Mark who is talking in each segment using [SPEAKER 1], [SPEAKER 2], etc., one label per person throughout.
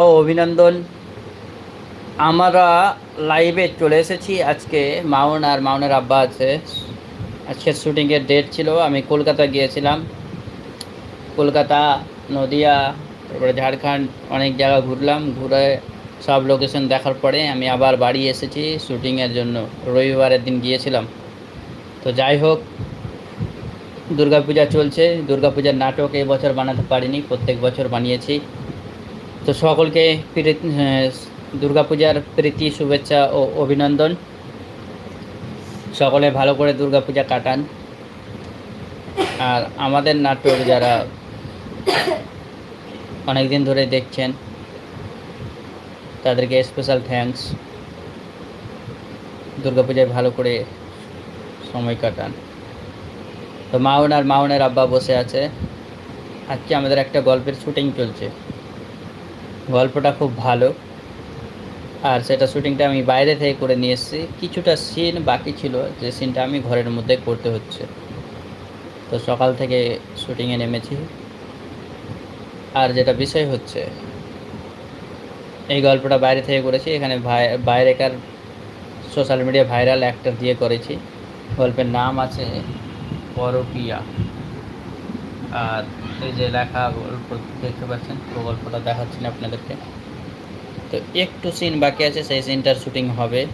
[SPEAKER 1] ও অভিনন্দন। আমরা লাইভে চলে এসেছি। আজকে মাউন আর মাউনের আব্বা আছে। আজকের শুটিংয়ের ডেট ছিল। আমি কলকাতা গিয়েছিলাম। কলকাতা, নদিয়া, তারপরে ঝাড়খণ্ড অনেক জায়গা ঘুরলাম। ঘুরে সব লোকেশন দেখার পরে আমি আবার বাড়ি এসেছি। শুটিংয়ের জন্য রবিবারের দিন গিয়েছিলাম। তো যাই হোক, দুর্গাপূজা চলছে। দুর্গাপূজার নাটক এই বছর বানাতে পারিনি। প্রত্যেক বছর বানিয়েছি। তো সকলকে প্রীতি দুর্গাপূজার প্রীতি, শুভেচ্ছা ও অভিনন্দন। সকলে ভালো করে দুর্গাপূজা কাটান। আর আমাদের নাটক যারা অনেক দিন ধরে দেখছেন, তাদেরকে স্পেশাল থ্যাঙ্কস দুর্গাপূজায় ভালো করে সময় কাটান। তো মাউন আর মাউনের আব্বা বসে আছে। আজকে আমাদের একটা গল্পের শুটিং চলছে। গল্পটা খুব ভালো। আর সেটা শুটিংটা আমি বাইরে থেকে করে নিয়ে এসেছি। কিছুটা সিন বাকি ছিল যে সিনটা আমি ঘরের মধ্যে করতে হচ্ছে। তো সকাল থেকে শুটিংয়ে নেমেছি। আর যেটা বিষয় হচ্ছে, এই গল্পটা বাইরে থেকে করেছি। এখানে বাইরেকার সোশ্যাল মিডিয়া ভাইরাল অ্যাক্টর দিয়ে করেছি। গল্পের নাম আছে পরকিয়া। আর এই যে লেখা গল্প দেখতে পাচ্ছেন পুরো গল্পটা দেখাচ্ছি না আপনাদেরকে। তো একটু সিন বাকি আছে, সেই সিনটার শুটিং হবে।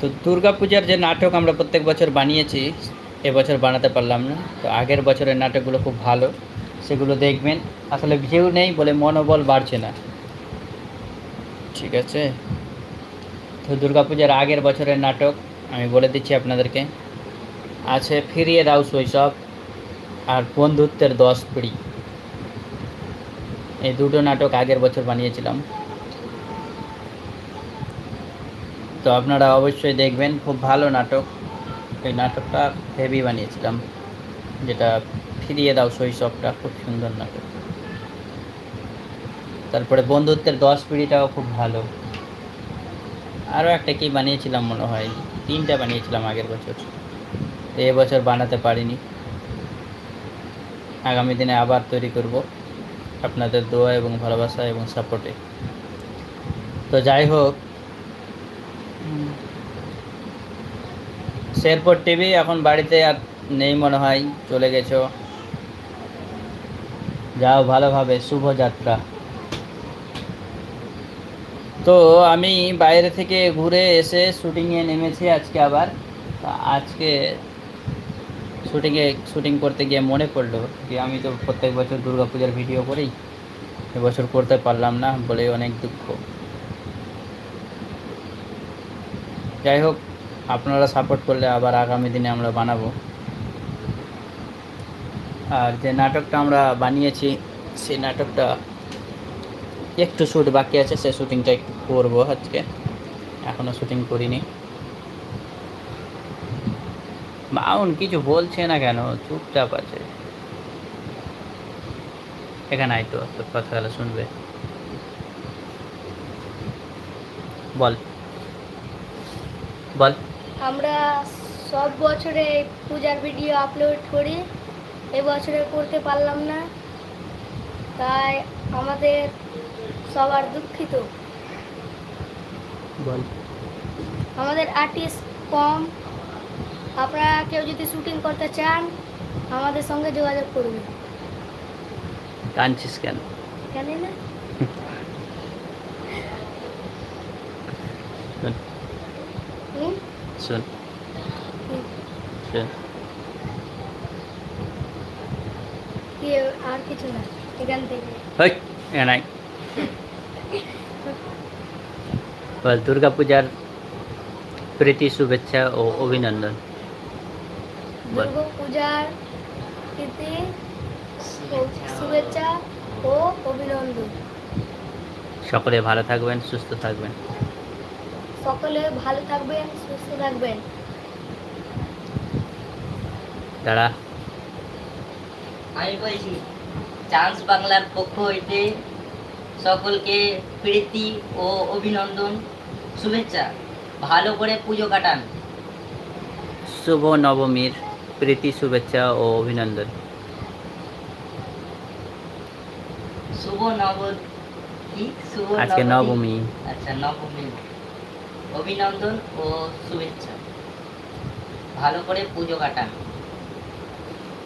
[SPEAKER 1] তো দুর্গাপূজার যে নাটক আমরা প্রত্যেক বছর বানিয়েছি এবছর বানাতে পারলাম না। তো আগের বছরের নাটকগুলো খুব ভালো, সেগুলো দেখবেন। আসলে ভিউ নেই বলে মনোবল বাড়ছে না। ঠিক আছে? তো দুর্গাপূজার আগের বছরের নাটক আমি বলে দিচ্ছি আপনাদেরকে। আছে ফিরিয়ে দাও শৈশব। আর বন্ধুত্বের দশ পিড়ি। এই দুটো নাটক আগের বছর বানিয়েছিলাম। তো আপনারা অবশ্যই দেখবেন, খুব ভালো নাটক। এই নাটকটা হেভি বানিয়েছিলাম, যেটা ফিরিয়ে দাও শৈশবটা, খুব সুন্দর নাটক। তারপরে বন্ধুত্বের দশ পিড়িটাও খুব ভালো। আরও একটা কি বানিয়েছিলাম মনে হয়, তিনটা বানিয়েছিলাম আগের বছর। তো এবছর বানাতে পারিনি। আগামী দিনে আবার তৈরি করব আপনাদের দোয়া এবং ভালোবাসা এবং সাপোর্টে। তো যাই হোক, শেরপুর টিভি, এখন বাড়িতে আর নেই মনে হয়, চলে গেছো। যাও ভালোভাবে শুভযাত্রা তো আমি বাইরে থেকে ঘুরে এসে শুটিংয়ে নেমেছি আজকে আবার। আজকে শুটিংয়ে শুটিং করতে গিয়ে মনে পড়ল যে আমি তো প্রত্যেক বছর দুর্গাপূজার ভিডিও করি। এবছর করতে পারলাম না বলে অনেক দুঃখ। যাই হোক, আপনারা সাপোর্ট করলে আবার আগামী দিনে আমরা বানাবো। আর যে নাটকটা আমরা বানিয়েছি, সেই নাটকটা একটু শ্যুট বাকি আছে, সেই শ্যুটিংটা একটু করব আজকে। এখনও শ্যুটিং করিনি। মাউন কিছু বলছে না কেন? চুপচাপ আছে। এখানে আয় তো তোর কথাগুলো শুনবে। বল। বল।
[SPEAKER 2] আমরা সব বছরে পূজার ভিডিও আপলোড করি। এবছরে করতে পারলাম না। তাই আমাদের সবার দুঃখিত।
[SPEAKER 1] বল।
[SPEAKER 2] আমাদের আর্টিস্ট কম। আপনারা কেউ যদি শুটিং করতে চান আমাদের সঙ্গে যোগাযোগ করবেন
[SPEAKER 1] কাঁদছিস কেন?
[SPEAKER 2] জানি না?
[SPEAKER 1] শোন।
[SPEAKER 2] হুম?
[SPEAKER 1] শোন।
[SPEAKER 2] হুম।
[SPEAKER 1] শোন।
[SPEAKER 2] কি আর কিছু না এখান থেকে।
[SPEAKER 1] হই এখানে আয়। বল দুর্গাপূজার প্রীতি শুভেচ্ছা ও অভিনন্দন। বল
[SPEAKER 2] দুর্গা পূজার প্রীতি শুভেচ্ছা ও অভিনন্দন।
[SPEAKER 1] সকলে ভালো থাকবেন সুস্থ থাকবেন।
[SPEAKER 2] সকলে ভালো থাকবেন সুস্থ থাকবেন।
[SPEAKER 1] দাঁড়া।
[SPEAKER 3] আমি বলছি চান্স বাংলার পক্ষ হইতে সকলকে প্রীতি ও অভিনন্দন শুভেচ্ছা। ভালো করে পুজো কাটান।
[SPEAKER 1] শুভ নবমীর। প্রীতি শুভেচ্ছা ও অভিনন্দন।
[SPEAKER 3] শুভ নব
[SPEAKER 1] আজকে নবমী।
[SPEAKER 3] আচ্ছা নবমী। অভিনন্দন ও শুভেচ্ছা। ভালো করে পুজো কাটান।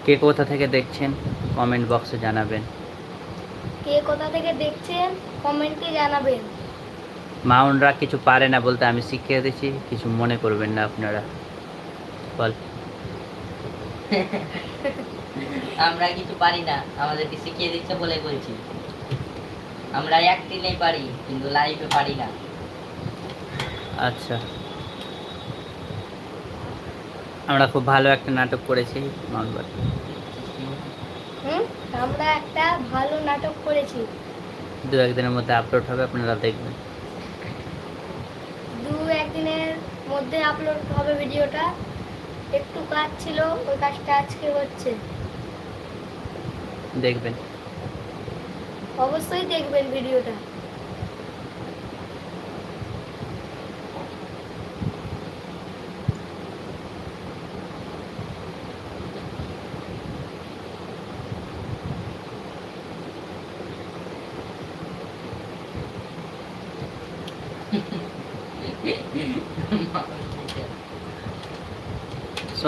[SPEAKER 1] কে কোথা থেকে দেখছেন কমেন্ট বক্সে জানাবেন।
[SPEAKER 2] কে কোথা থেকে দেখছেন কমেন্টে জানাবেন।
[SPEAKER 1] মাউনরা কিছু পারে না বলতে আমি শিখিয়ে দিচ্ছি কিছু মনে করবেন না আপনারা। বল।
[SPEAKER 3] আমরা কিছু পারি না। আমাদেরকে শিখিয়ে দিচ্ছে বলে বলছি। আমরা অ্যাক্টিংয়ে পারি কিন্তু লাইভে পারি না।
[SPEAKER 1] আচ্ছা। আমরা খুব ভালো একটা নাটক করেছি মাউনবার
[SPEAKER 2] হুম? আমরা একটা ভালো নাটক করেছি।
[SPEAKER 1] দু একদিনের মধ্যে আপলোড হবে আপনারা দেখবেন।
[SPEAKER 2] দু একদিনের মধ্যে আপলোড হবে ভিডিওটা। একটু কাজ ছিল ওই কাজটা আজকে হচ্ছে।
[SPEAKER 1] দেখবেন।
[SPEAKER 2] অবশ্যই দেখবেন ভিডিওটা।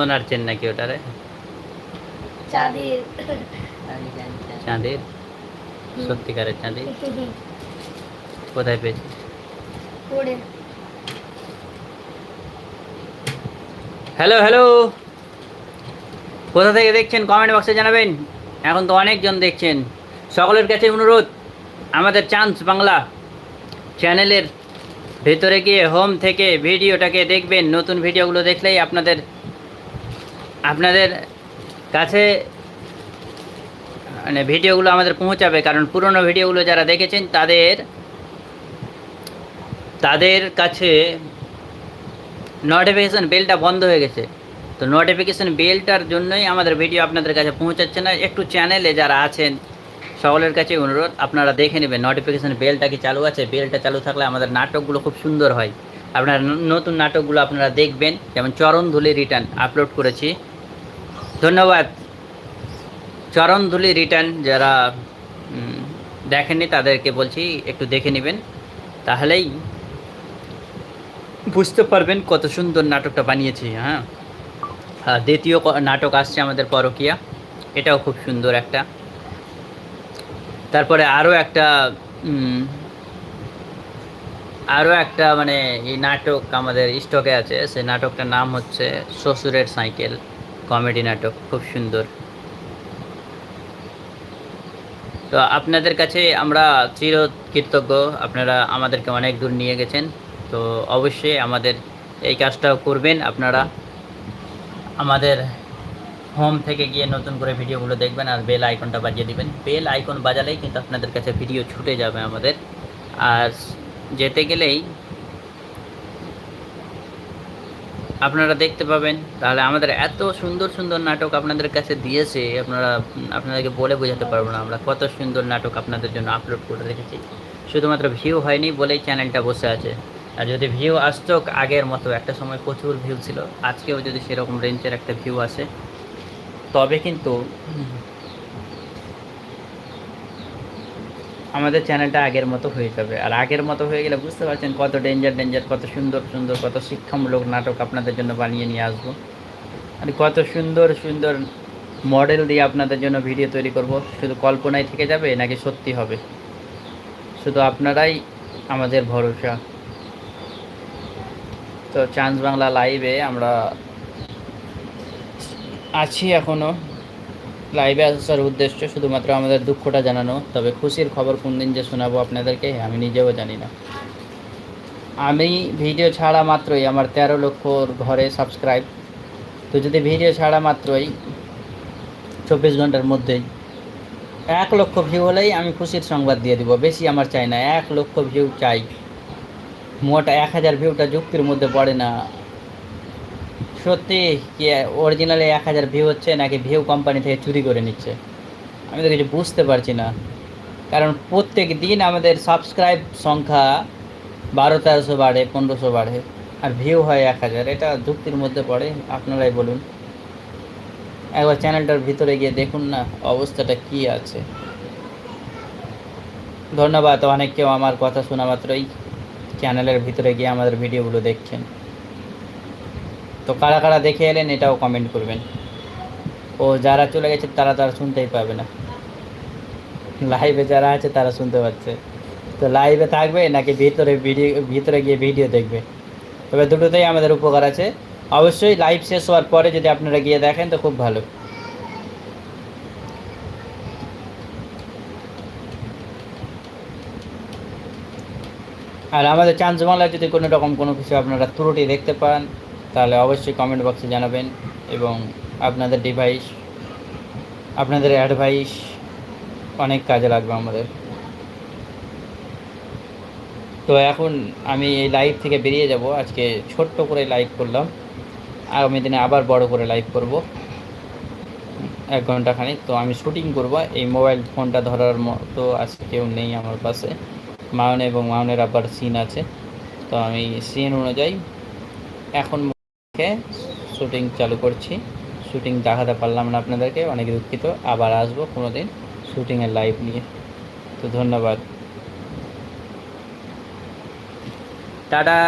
[SPEAKER 1] সোনার চেন নাকি ওটারে?
[SPEAKER 2] চাঁদের।
[SPEAKER 1] চাঁদের? সত্যিকারের চাঁদের? কোথায় পেয়েছি হ্যালো হ্যালো। কোথা থেকে দেখছেন? কমেন্ট বক্সে জানাবেন। এখন তো অনেকজন দেখছেন। সকলের কাছে অনুরোধ আমাদের চান্স বাংলা চ্যানেলের ভেতরে গিয়ে হোম থেকে ভিডিওটাকে দেখবেন। নতুন ভিডিওগুলো দেখলেই আপনাদের আপনাদের কাছে মানে ভিডিওগুলো আমাদের পৌঁছাবে, কারণ পুরনো ভিডিওগুলো যারা দেখেছেন, তাদের তাদের কাছে নোটিফিকেশান বেলটা বন্ধ হয়ে গেছে। তো নোটিফিকেশান বেলটার জন্যই আমাদের ভিডিও আপনাদের কাছে পৌঁছাচ্ছে না। একটু চ্যানেলে যারা আছেন, সকলের কাছে অনুরোধ, আপনারা দেখে নেবেন নোটিফিকেশান বেলটা কি চালু আছে। বেলটা চালু থাকলে আমাদের নাটকগুলো খুব সুন্দর হয়। আপনারা নতুন নাটকগুলো আপনারা দেখবেন। যেমন চরণ ধুলি রিটার্ন আপলোড করেছি। ধন্যবাদ। চরণধুলি রিটার্ন যারা দেখেননি তাদেরকে বলছি, একটু দেখে নেবেন। তাহলেই বুঝতে পারবেন কত সুন্দর নাটকটা বানিয়েছি হ্যাঁ? দ্বিতীয় নাটক আসছে আমাদের পরকিয়া। এটাও খুব সুন্দর একটা। তারপরে আরও একটা আরও একটা মানে এই নাটক আমাদের স্টকে আছে। সেই নাটকটার নাম হচ্ছে শ্বশুরের সাইকেল। কমেডি নাটক, খুব সুন্দর। তো আপনাদের কাছে আমরা চির কৃতজ্ঞ আপনারা আমাদেরকে অনেক দূর নিয়ে গেছেন, তো অবশ্যই আমাদের এই কাজটাও করবেন আপনারা। আমাদের হোম থেকে গিয়ে নতুন করে ভিডিওগুলো দেখবেন আর বেল আইকনটা বাজিয়ে দিবেন। বেল আইকন বাজালেই কিন্তু আপনাদের কাছে ভিডিও ছুটে যাবে আমাদের। আর যেতে গেলেই আপনারা দেখতে পাবেন। তাহলে আমাদের এত সুন্দর সুন্দর নাটক আপনাদের কাছে দিয়েছে, আপনারা আপনাদেরকে বলে বোঝাতে পারব না আমরা। কত সুন্দর নাটক আপনাদের জন্য আপলোড করে রেখেছি। শুধুমাত্র ভিউ হয়নি বলেই চ্যানেলটা বসে আছে। আর যদি ভিউ আসতো, আগের মতো একটা সময় প্রচুর ভিউ ছিল। আজকেও যদি সেরকম রেঞ্জের একটা ভিউ আসে, তবে কিন্তু আমাদের চ্যানেলটা আগের মতো হয়ে যাবে। আর আগের মতো হয়ে গেলে বুঝতে পারছেন কত ডেঞ্জার ডেঞ্জার কত সুন্দর সুন্দর, কত শিক্ষামূলক নাটক আপনাদের জন্য বানিয়ে নিয়ে আসব। আর কত সুন্দর সুন্দর মডেল দিয়ে আপনাদের জন্য ভিডিও তৈরি করব। শুধু কল্পনায় থেকে যাবে নাকি সত্যি হবে? শুধু আপনারাই আমাদের ভরসা। তো চান্স বাংলা লাইভে আমরা আছি এখনও লাইভে আসার উদ্দেশ্য, শুধুমাত্র আমাদের দুঃখটা জানানো। তবে খুশির খবর কোন দিন যে শোনাবো আপনাদেরকে, আমি নিজেও জানি না। আমি ভিডিও ছাড়া মাত্রই আমার তেরো লক্ষর ঘরে সাবস্ক্রাইব তো যদি ভিডিও ছাড়া মাত্রই চব্বিশ ঘণ্টার মধ্যেই এক লক্ষ ভিউ হলেই আমি খুশির সংবাদ দিয়ে দিব। বেশি আমার চাই না, এক লক্ষ ভিউ চাই। মোট এক হাজার ভিউটা যুক্তির মধ্যে পড়ে না। সত্যি কি অরিজিনালি এক হাজার ভিউ হচ্ছে নাকি ভিউ কোম্পানি থেকে চুরি করে নিচ্ছে? আমি তো কিছু বুঝতে পারছি না। কারণ প্রত্যেক দিন আমাদের সাবস্ক্রাইব সংখ্যা বারো, তেরোশো বাড়ে, পনেরোশো বাড়ে, আর ভিউ হয় এক হাজার। এটা যুক্তির মধ্যে পড়ে, আপনারাই বলুন। একবার চ্যানেলটার ভিতরে গিয়ে দেখুন না অবস্থাটা কি আছে। ধন্যবাদ অনেক কেউ আমার কথা শোনা মাত্রই। চ্যানেলের ভিতরে গিয়ে আমাদের ভিডিওগুলো দেখছেন। তো কারা কারা দেখে এলেন এটাও কমেন্ট করবেন। ও যারা চলে গেছে তারা তারা শুনতেই পাবে না। লাইভে যারা আছে তারা শুনতে পাচ্ছে। তো লাইভে থাকবে নাকি ভিতরে ভিডিও ভিতরে গিয়ে ভিডিও দেখবে? তবে দুটোতেই আমাদের উপকার আছে। অবশ্যই লাইভ শেষ হওয়ার পরে যদি আপনারা গিয়ে দেখেন তো খুব ভালো। আর আমাদের চান্স বাংলায় যদি কোনো রকম কোনো কিছু আপনারা ত্রুটি দেখতে পান তাহলে অবশ্যই কমেন্ট বক্সে জানাবেন এবং আপনাদের ডিভাইস আপনাদের অ্যাডভাইস অনেক কাজে লাগবে আমাদের। তো এখন আমি এই লাইভ থেকে বেরিয়ে যাব। আজকে ছোট্ট করে লাইভ করলাম। আগামী দিনে আবার বড় করে লাইভ করব। এক ঘণ্টা খানিক। তো আমি শুটিং করব। এই মোবাইল ফোনটা ধরার মতো আজকে কেউ নেই আমার পাশে। মায়ন এবং মায়নের আবার সিন আছে। তো আমি সিন অনুযায়ী এখন শুটিং চালু করছি। শ্যুটিং দেখাতে পারলাম না আপনাদেরকে, অনেক দুঃখিত। আবার আসব কোনো দিন শ্যুটিংয়ের লাইভ নিয়ে। তো ধন্যবাদ। টাটা!